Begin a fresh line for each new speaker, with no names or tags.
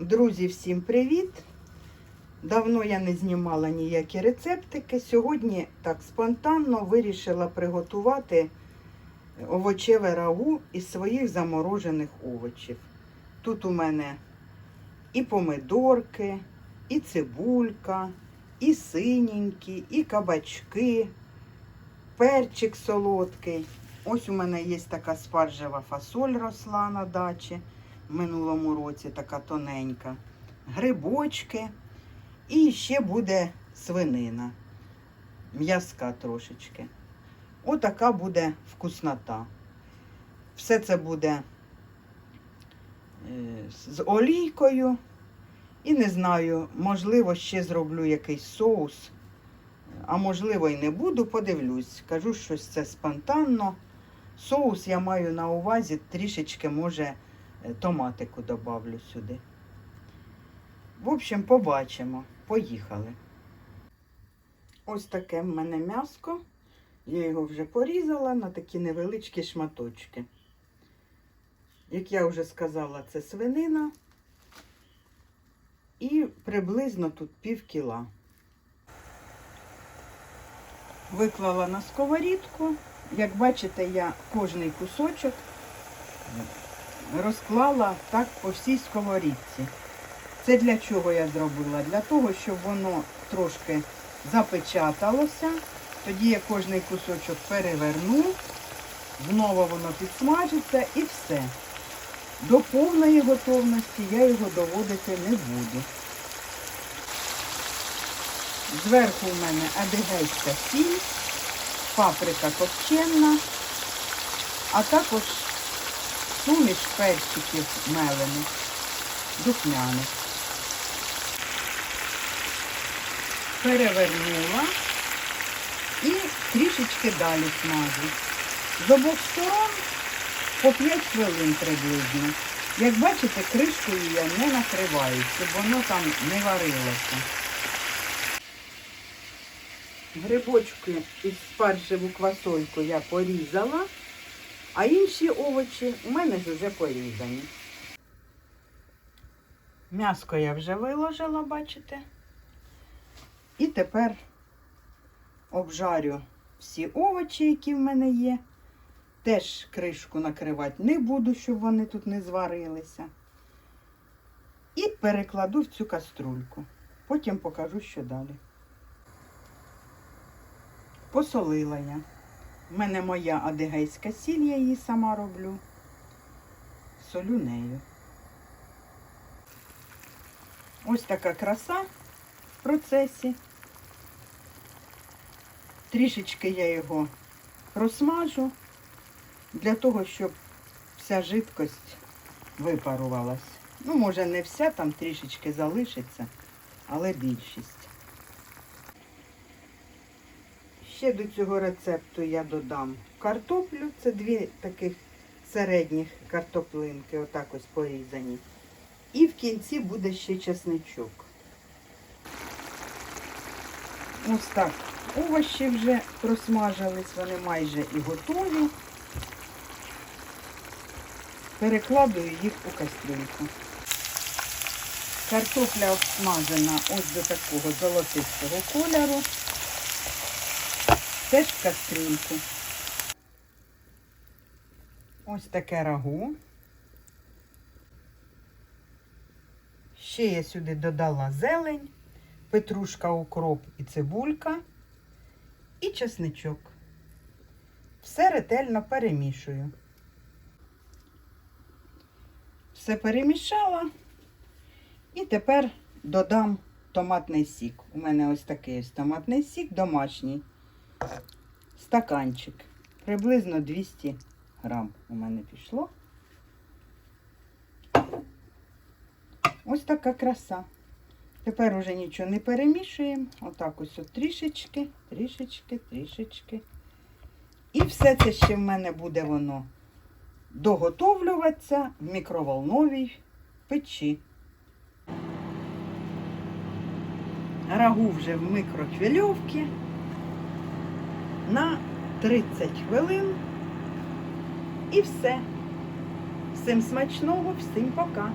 Друзі, всім привіт! Давно я не знімала ніякі рецептики. Сьогодні так спонтанно вирішила приготувати овочеве рагу із своїх заморожених овочів. Тут у мене і помидорки, і цибулька, і синенькі, і кабачки, перчик солодкий. Ось у мене є така спаржева фасоль росла на дачі минулому році, така тоненька. Грибочки. І ще буде свинина. М'язка трошечки. Отака буде вкуснота. Все це буде е, з олійкою. І не знаю, можливо, ще зроблю якийсь соус. А можливо, і не буду, подивлюсь. Кажу, щось це спонтанно. Соус я маю на увазі, трішечки, може, томатику добавлю сюди. В общем, побачимо. Поїхали. Ось таке в мене м'яско. Я його вже порізала на такі невеличкі шматочки. Як я вже сказала, це свинина. І приблизно тут пів кіла. Виклала на сковорідку. Як бачите, я кожний кусочок розклала так по всій сковорідці. Це для чого я зробила? Для того, щоб воно трошки запечаталося. Тоді я кожний кусочок переверну, знову воно підсмажиться і все. До повної готовності я його доводити не буду. Зверху в мене адигейська сіль, паприка копчена, а також суміш перчиків мелених, духмяних. перевернула і трішечки далі смажу. З обох сторон по 5 хвилин приблизно. Як бачите, кришкою я не накриваю, щоб воно там не варилося. Грибочки із спаржеву квасольку я порізала, а інші овочі у мене ж вже порізані. М'яско я вже виложила, бачите? І тепер обжарю всі овочі, які в мене є. Теж кришку накривати не буду, щоб вони тут не зварилися. І перекладу в цю каструльку. Потім покажу, що далі. Посолила я. У мене моя адигейська сіль, я її сама роблю. Солю нею. Ось така краса в процесі. Трішечки я його просмажу для того, щоб вся жидкость випарувалась. Ну, може, не вся, там трішечки залишиться, але більшість. Ще до цього рецепту я додам картоплю. Це дві таких середніх картоплинки, отак ось порізані. І в кінці буде ще чесничок. Ось так. Овочі вже просмажились, вони майже і готові. Перекладую їх у кастрюльку. Картопля обсмажена ось до такого золотистого кольору. Теж в кастрюльку. Ось таке рагу. Ще я сюди додала зелень, петрушка, укроп і цибулька і чесничок. Все ретельно перемішую. Все перемішала. І тепер додам томатний сік. У мене ось такий ось томатний сік домашній. Стаканчик. Приблизно 200 грам у мене пішло. Ось така краса. Тепер уже нічого не перемішуємо. Отак ось от трішечки, трішечки, трішечки. І все це ще в мене буде воно доготовлюватися в мікроволновій печі. Рагу вже в микрохвильовці на 30 хвилин. І все. Всім смачного, всім пока.